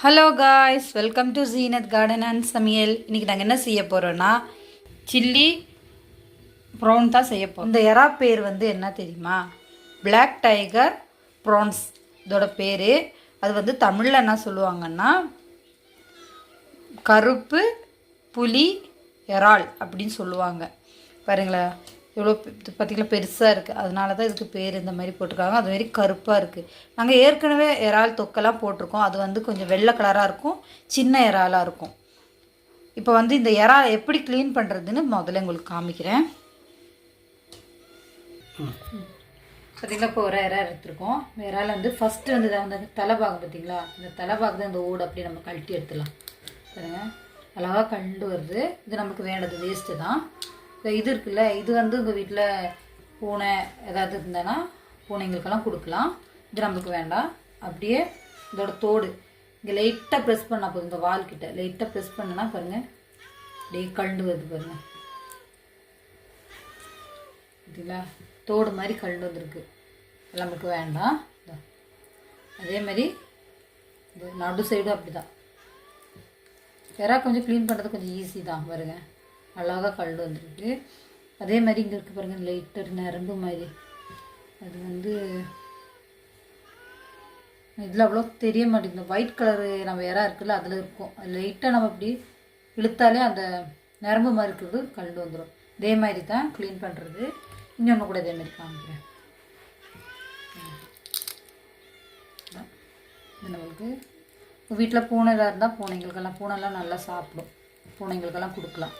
Hello guys welcome to Zeenat garden and சமையல் இன்றைக்கி நாங்கள் என்ன செய்ய போகிறோன்னா சில்லி ப்ரௌன் தான் செய்ய போகிறோம் இந்த எறா பேர் வந்து என்ன தெரியுமா? பிளாக் டைகர் ப்ரான்ஸ் இதோட பேர். அது வந்து தமிழில் என்ன சொல்லுவாங்கன்னா கருப்பு புலி இறால் அப்படின்னு சொல்லுவாங்க. பாருங்களேன். எவ்வளோ பார்த்திங்கன்னா பெருசாக இருக்குது அதனால தான் இதுக்கு பேர் இந்த மாதிரி போட்டிருக்காங்க. அது மாதிரி கருப்பாக இருக்குது நாங்கள் ஏற்கனவே இறால் தொக்கெல்லாம் போட்டிருக்கோம். அது வந்து கொஞ்சம் வெள்ளை கலராக இருக்கும். சின்ன இறாலாக இருக்கும். இப்போ வந்து இந்த இறா எப்படி க்ளீன் பண்ணுறதுன்னு முதல்ல உங்களுக்கு காமிக்கிறேன். பார்த்திங்கன்னா இப்போ ஒரு இறா எடுத்துருக்கோம். இந்த இறால் வந்து ஃபஸ்ட்டு வந்து இதை வந்து தலைபாகம் பார்த்தீங்களா? இந்த தலைபாகம் தான் இந்த ஓடு அப்படியே நம்ம கழட்டி எடுத்துடலாம். பாருங்க. அழகாக கண்டு வருது. இது நமக்கு வேண்டது வேஸ்ட்டு தான். இது இருக்குல்ல இது வந்து உங்கள் வீட்டில் பூனை ஏதாவது இருந்தேன்னா பூனைங்களுக்கெல்லாம் கொடுக்கலாம். இது நம்மளுக்கு வேண்டாம். அப்படியே இதோட தோடு. இங்கே லைட்டாக ப்ரெஸ் பண்ணால் போதும் இந்த வால் கிட்ட. லைட்டாக ப்ரெஸ் பண்ணனா பாருங்கள் அப்படியே கழுண்டு வருது பாருங்கள் பார்த்தீங்களா? தோடு மாதிரி கழுண்டு வந்திருக்கு. நம்மளுக்கு வேண்டாம். அதே மாதிரி நடு சைடும் அப்படி தான் கொஞ்சம் க்ளீன் பண்ணுறது கொஞ்சம் ஈஸி தான் பாருங்கள் அழகாக கல் வந்திருக்கு. அதே மாதிரி இங்கே இருக்குது பாருங்கள் லைட்டர் நரம்பு மாதிரி. அது வந்து இதில் அவ்வளோ தெரிய மாட்டேங்குது. ஒயிட் கலரு நம்ம இறா இருக்குல்ல அதில் இருக்கும். லைட்டாக நம்ம அப்படி இழுத்தாலே அந்த நரம்பு மாதிரி இருக்கிறது கல் வந்துடும் இதே மாதிரி தான் க்ளீன் பண்ணுறது இன்னொன்று கூட இதே மாதிரி காமிக்கிறேன். இது நம்மளுக்கு. வீட்டில் பூனை இதாக இருந்தால் பூனைங்களுக்கெல்லாம் பூனைலாம் நல்லா சாப்பிடும். பூனைங்களுக்கெல்லாம் கொடுக்கலாம்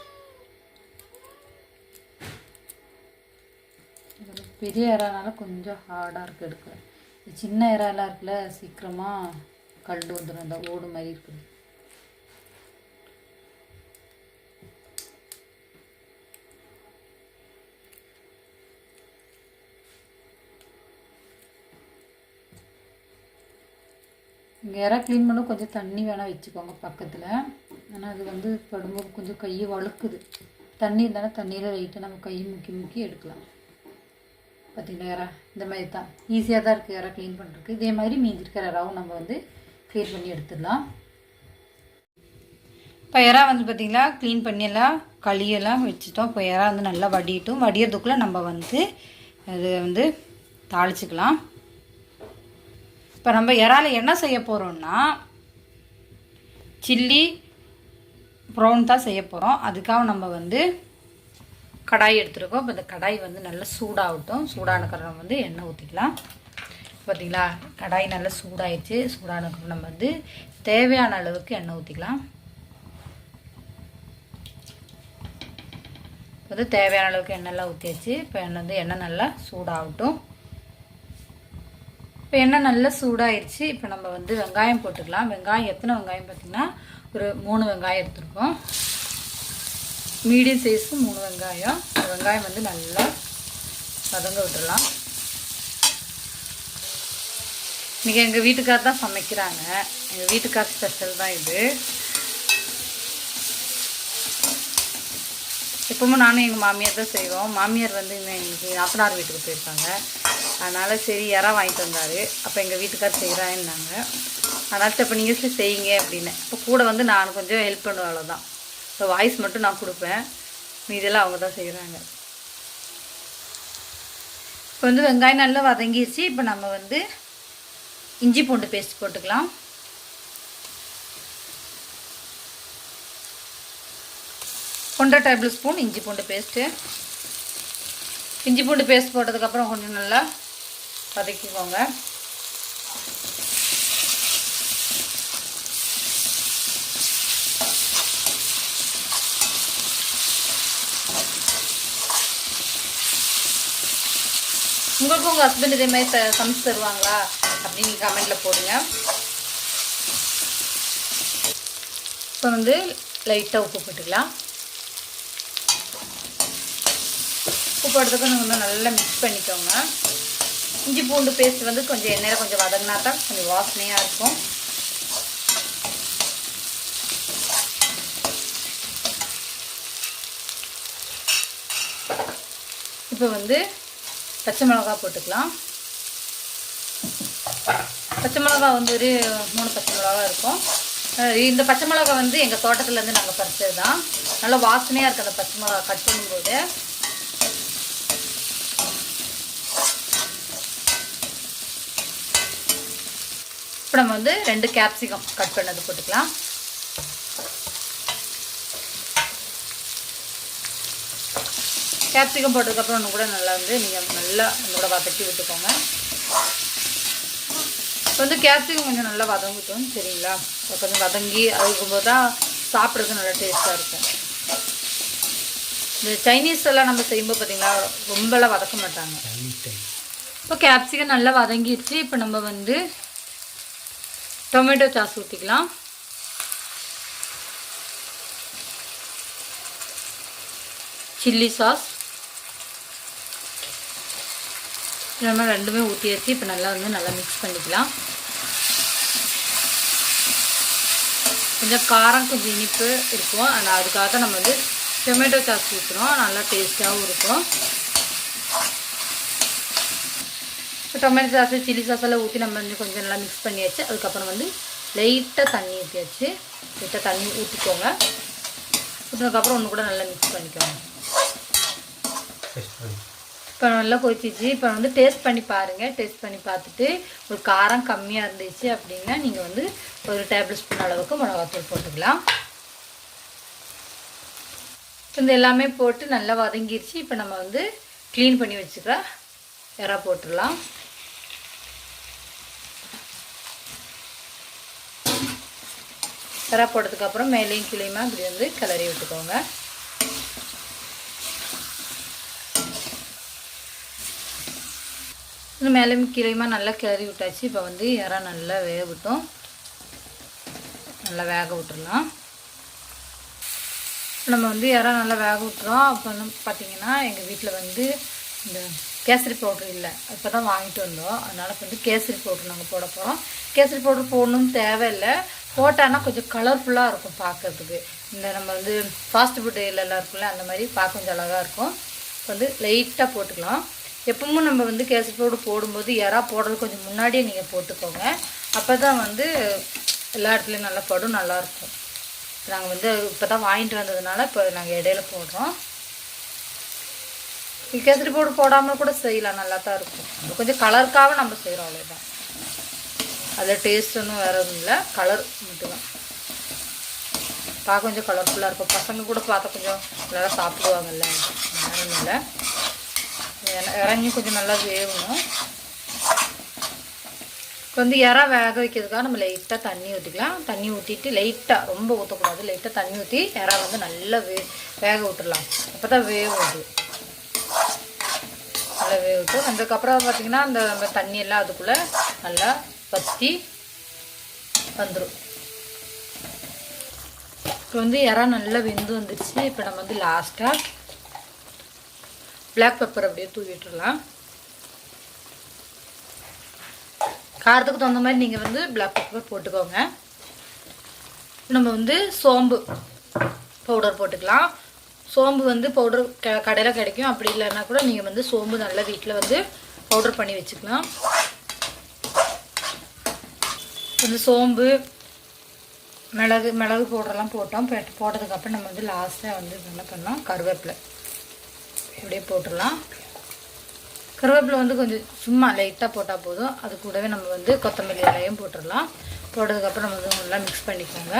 இது பெரிய இறானால கொஞ்சம் ஹார்டாக இருக்குது எடுக்க. சின்ன இறாலாம் இருக்குல்ல சீக்கிரமாக கல் வந்துடும் அந்த ஓடு மாதிரி இருக்குது. இங்கே யாராவது க்ளீன் பண்ண கொஞ்சம் தண்ணி வேணால் வச்சுக்கோங்க பக்கத்தில். ஆனால் அது வந்து படும்போது கொஞ்சம் கையை வழுக்குது. தண்ணி இருந்தாலும் தண்ணியில் லைட்டாக நம்ம கை முக்கி முக்கி எடுக்கலாம். பார்த்தீங்களா இறா இந்த மாதிரி தான். ஈஸியாக தான் இருக்குது இறா க்ளீன் பண்ணுறதுக்கு இதே மாதிரி மீதி இருக்கிற இறாவும் நம்ம வந்து க்ளீன் பண்ணி எடுத்துடலாம். இப்போ இறா வந்து பார்த்திங்களா க்ளீன் பண்ணியெல்லாம் களியெல்லாம் வச்சுட்டோம். இப்போ இறா வந்து நல்லா வடிட்டும் வடியறதுக்குள்ளே நம்ம வந்து இது வந்து தாளிச்சிக்கலாம். இப்போ நம்ம இறால என்ன செய்ய போகிறோம்னா சில்லி ப்ரௌன் தான் செய்ய போகிறோம் அதுக்காக நம்ம வந்து கடாய் எடுத்துருக்கோம். இப்போ இந்த கடாய் வந்து நல்லா சூடாகட்டும். சூடான கரம் வந்து எண்ணெய் ஊற்றிக்கலாம் பார்த்தீங்களா கடாய் நல்லா சூடாயிடுச்சு. சூடான கரம் வந்து தேவையான அளவுக்கு எண்ணெய் ஊற்றிக்கலாம் வந்து தேவையான அளவுக்கு எண்ணெய்லாம் ஊற்றியாச்சு இப்போ எண்ணெய் வந்து எண்ணெய் நல்லா சூடாகட்டும். இப்போ எண்ணெய் நல்லா சூடாயிருச்சு. இப்போ நம்ம வந்து வெங்காயம் போட்டுக்கலாம். வெங்காயம் எத்தனை வெங்காயம் பார்த்திங்கன்னா ஒரு மூணு வெங்காயம் எடுத்துருக்கோம். மீடியம் சைஸு மூணு வெங்காயம். வெங்காயம் வந்து நல்லா வதங்க விட்டுடலாம் இன்றைக்கி எங்கள் வீட்டுக்கார் தான் சமைக்கிறாங்க. எங்கள் வீட்டுக்கார் ஸ்பெஷல் தான் இது. எப்பவும் நானும் எங்கள் மாமியார் தான் செய்வோம். மாமியார் வந்து இன்னும் இன்னைக்கு நாத்தனார் வீட்டுக்கு போயிருக்காங்க. அதனால் சரி இறா வாங்கிட்டு வந்தார். அப்போ எங்கள் வீட்டுக்கார் செய்கிறாங்கன்னாங்க அதனால் இப்போ நீங்கள் சரி செய்யுங்க அப்படின்னு. இப்போ கூட வந்து நான் கொஞ்சம் ஹெல்ப் பண்ணுவேன் அவ்வளோதான் இப்போ வாய்ஸ் மட்டும் நான் கொடுப்பேன். மீதெல்லாம் அவங்க தான் செய்கிறாங்க இப்போ வந்து வெங்காயம் நல்லா வதங்கிடுச்சு இப்போ நம்ம வந்து இஞ்சி பூண்டு பேஸ்ட் போட்டுக்கலாம். ஒன்றரை டேபிள் ஸ்பூன் இஞ்சி பூண்டு பேஸ்ட்டு இஞ்சி பூண்டு பேஸ்ட் போட்டதுக்கப்புறம் கொஞ்சம் நல்லா வதக்கிக்கோங்க. உங்களுக்கும் உங்கள் ஹஸ்பண்ட் இதே மாதிரி சமைச்சு தருவாங்களா? அப்படின்னு நீங்கள் போடுங்க. இப்போ வந்து லைட்டாக உப்பு போட்டுக்கலாம். உப்பு போடுறதுக்கு நீங்கள் நல்லா மிக்ஸ் பண்ணிக்கோங்க. இஞ்சி பூண்டு பேஸ்ட் வந்து கொஞ்சம் எண்ணெயில் கொஞ்சம் வதங்கினா தான் கொஞ்சம் வாசனையாக இருக்கும். இப்போ வந்து பச்சை மிளகா போட்டுக்கலாம். பச்சை மிளகா வந்து ஒரு மூணு பச்சை மிளகா இருக்கும். இந்த பச்சை மிளகா வந்து எங்கள் தோட்டத்துலேருந்து நாங்கள் பறிச்சது தான். நல்லா வாசனையாக இருக்குது அந்த பச்சை மிளகா கட் பண்ணும்போது. இப்போ நம்ம வந்து ரெண்டு கேப்சிகம் கட் பண்ணது போட்டுக்கலாம். கேப்சிகம் போட்டதுக்கப்புறம் இன்னும் கூட நல்லா வந்து நீங்கள் நல்லா கூட வதக்கி விட்டுக்கோங்க. இப்போ வந்து கேப்சிகம் கொஞ்சம் நல்லா வதங்கட்டும் சரிங்களா? இப்போ கொஞ்சம் வதங்கி அதுக்கும்போது தான் சாப்பிட்றதுக்கு நல்லா டேஸ்ட்டாக இருக்கும். இந்த சைனீஸ் எல்லாம் நம்ம செய்யும்போது பார்த்தீங்களா ரொம்பலாம் வதக்க மாட்டாங்க. இப்போ கேப்சிகம் நல்லா வதங்கிடுச்சு இப்போ நம்ம வந்து டொமேட்டோ சாஸ் ஊற்றிக்கலாம் சில்லி சாஸ் நம்ம ரெண்டுமே ஊற்றியாச்சு இப்போ நல்லா வந்து நல்லா மிக்ஸ் பண்ணிக்கலாம். கொஞ்சம் காரம் கொஞ்சம் இனிப்பு இருக்கும். ஆனால் அதுக்காக நம்ம வந்து டொமேட்டோ சாஸ் ஊற்றுறோம் நல்லா டேஸ்ட்டாகவும் இருக்கும். இப்போ டொமேட்டோ சாஸ் சில்லி சாஸ் எல்லாம் ஊற்றி நம்ம வந்து கொஞ்சம் நல்லா மிக்ஸ் பண்ணியாச்சு. அதுக்கப்புறம் வந்து லைட்டாக தண்ணி ஊற்றியாச்சு லைட்டாக தண்ணி ஊற்றிக்கோங்க ஊற்றினதுக்கப்புறம் ஒன்று கூட நல்லா மிக்ஸ் பண்ணிக்கோங்க. இப்போ நல்லா கொதிச்சிச்சு. இப்போ வந்து டேஸ்ட் பண்ணி பாருங்கள் டேஸ்ட் பண்ணி பார்த்துட்டு ஒரு காரம் கம்மியாக இருந்துச்சு அப்படின்னா நீங்கள் வந்து ஒரு டேபிள் ஸ்பூன் அளவுக்கு மிளகாத்தூள் போட்டுக்கலாம். இந்த எல்லாமே போட்டு நல்லா வதங்கிருச்சு. இப்போ நம்ம வந்து க்ளீன் பண்ணி வச்சுக்கிற இறா போட்டுடலாம். இறா போட்டதுக்கப்புறம் மேலேயும் கீழேயுமா இப்படி வந்து கிளறி விட்டுக்கோங்க. இது மேலேயும் கீழேயுமா நல்லா கிளறி விட்டாச்சு. இப்போ வந்து இறா நல்லா வேக விட்டோம். நல்லா வேக விட்டுறலாம். நம்ம வந்து இறா நல்லா வேக விட்டுறோம். அப்போ வந்து பார்த்திங்கன்னா எங்கள் வீட்டில் வந்து இந்த கேசரி பவுட்ரு இல்லை. இப்போ தான் வாங்கிட்டு வந்தோம். அதனால் இப்போ வந்து கேசரி பவுட்ரு நாங்கள் போட போகிறோம். கேசரி பவுட்ரு போடணும்னு தேவையில்லை. போட்டான்னா கொஞ்சம் கலர்ஃபுல்லாக இருக்கும் பார்க்கறதுக்கு. இந்த நம்ம வந்து ஃபாஸ்ட் ஃபுட் எல்லாம் இருக்குல்ல அந்த மாதிரி பார்க்க கொஞ்சம் அழகாக இருக்கும். இப்போ வந்து லைட்டாக போட்டுக்கலாம். எப்பவும் நம்ம வந்து கேசரி போடும்போது இறா போடுறது கொஞ்சம் முன்னாடியே நீங்கள் போட்டுக்கோங்க. அப்போ தான் வந்து எல்லா இடத்துலையும் நல்லா படும் நல்லாயிருக்கும். நாங்கள் வந்து இப்போ தான் வாங்கிட்டு வந்ததுனால இப்போ நாங்கள் இடையில போடுறோம். கேசரி போடு போடாமல் கூட செய்யலாம் நல்லா தான் இருக்கும். கொஞ்சம் கலருக்காக நம்ம செய்கிறோம் அவ்வளோதான் அதில் டேஸ்ட் ஒன்றும் வேறு எதுவும் இல்லை கலர் மட்டும்தான். பார்க்க கொஞ்சம் கலர்ஃபுல்லாக இருக்கும். பசங்க கூட பார்த்தா கொஞ்சம் நல்லா சாப்பிடுவாங்கல்ல வேறு இல்லை. இறங்கி கொஞ்சம் நல்லா வேகணும் இப்போ வந்து இறா வேக வைக்கிறதுக்காக நம்ம லைட்டாக தண்ணி ஊற்றிக்கலாம் தண்ணி ஊற்றிட்டு லைட்டாக ரொம்ப ஊற்றக்கூடாது லைட்டாக தண்ணி ஊற்றி இறா வந்து நல்லா வே வேக விட்டுடலாம். அப்போ தான் வேகும் நல்லா வேக அதுக்கப்புறம் பார்த்திங்கன்னா அந்த நம்ம தண்ணி எல்லாம் அதுக்குள்ளே நல்லா வற்றி வந்துடும் இப்போ வந்து இறா நல்லா வெந்து வந்துடுச்சு இப்போ நம்ம வந்து லாஸ்ட்டாக பிளாக் பெப்பர் அப்படியே தூவி விட்டுடலாம் காரத்துக்கு தகுந்த மாதிரி நீங்கள் வந்து பிளாக் பெப்பர் போட்டுக்கோங்க. நம்ம வந்து சோம்பு பவுடர் போட்டுக்கலாம். சோம்பு வந்து பவுடர் க கடையில் கிடைக்கும். அப்படி இல்லைன்னா கூட நீங்கள் வந்து சோம்பு நல்லா வீட்டில் வந்து பவுடர் பண்ணி வச்சுக்கலாம். வந்து சோம்பு மிளகு மிளகு பவுடர்லாம் போட்டோம். போட்டதுக்கப்புறம் நம்ம வந்து லாஸ்ட்டாக வந்து என்ன பண்ணோம் கருவேப்பிலை. இப்படியே போட்டுடலாம். கருவேப்பிலை வந்து கொஞ்சம் சும்மா லைட்டாக போட்டால் போதும். அது கூடவே நம்ம வந்து கொத்தமல்லி இலையும் போட்டுடலாம். போட்டதுக்கப்புறம் நம்ம வந்து நல்லா மிக்ஸ் பண்ணிக்கோங்க.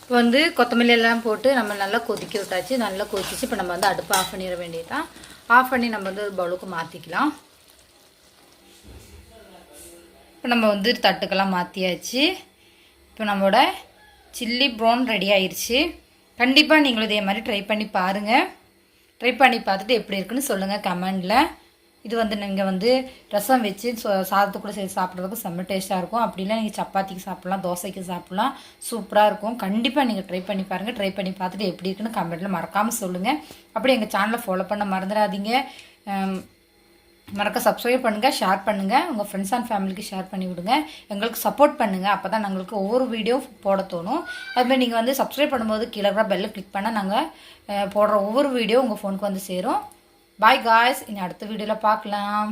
இப்போ வந்து கொத்தமல்லி எல்லாம் போட்டு நம்ம நல்லா கொதிக்க விட்டாச்சு. நல்லா கொதிச்சு இப்போ நம்ம வந்து அடுப்பு ஆஃப் பண்ணிட வேண்டியதுதான். ஆஃப் பண்ணி நம்ம வந்து ஒரு பவுலுக்கு மாற்றிக்கலாம் இப்போ நம்ம வந்து தட்டுக்கெல்லாம் மாற்றியாச்சு இப்போ நம்மளோட சில்லி ப்ரௌன் ரெடி ஆயிடுச்சு கண்டிப்பாக நீங்களும் இதே மாதிரி ட்ரை பண்ணி பாருங்கள் ட்ரை பண்ணி பார்த்துட்டு எப்படி இருக்குன்னு சொல்லுங்கள் கமெண்டில். இது வந்து நீங்கள் வந்து ரசம் வச்சு சாதத்து கூட சேர்த்து சாப்பிட்றதுக்கு செம்ம டேஸ்ட்டாக இருக்கும். அப்படிலாம் நீங்கள் சப்பாத்திக்கு சாப்பிட்லாம் தோசைக்கு சாப்பிட்லாம். சூப்பராக இருக்கும். கண்டிப்பாக நீங்கள் ட்ரை பண்ணி பாருங்கள் ட்ரை பண்ணி பார்த்துட்டு எப்படி இருக்குன்னு கமெண்ட்டில் மறக்காமல் சொல்லுங்கள் அப்படி எங்கள் சேனலை ஃபாலோ பண்ண மறந்துடாதீங்க. மறக்க சப்ஸ்கிரைப் பண்ணுங்கள் ஷேர் பண்ணுங்கள் உங்கள் ஃப்ரெண்ட்ஸ் அண்ட் ஃபேமிலிக்கு ஷேர் பண்ணி விடுங்க. எங்களுக்கு சப்போர்ட் பண்ணுங்கள் அப்போ தான் நாங்களுக்கு ஒவ்வொரு வீடியோ போட தோணும். அதுமாதிரி நீங்கள் வந்து சப்ஸ்கிரைப் பண்ணும்போது கீழே இருக்கிற பெல்லை கிளிக் பண்ணால் நாங்கள் போடுற ஒவ்வொரு வீடியோ உங்கள் ஃபோனுக்கு வந்து சேரும். பாய் காய்ஸ் இனி அடுத்த வீடியோவில் பார்க்கலாம்.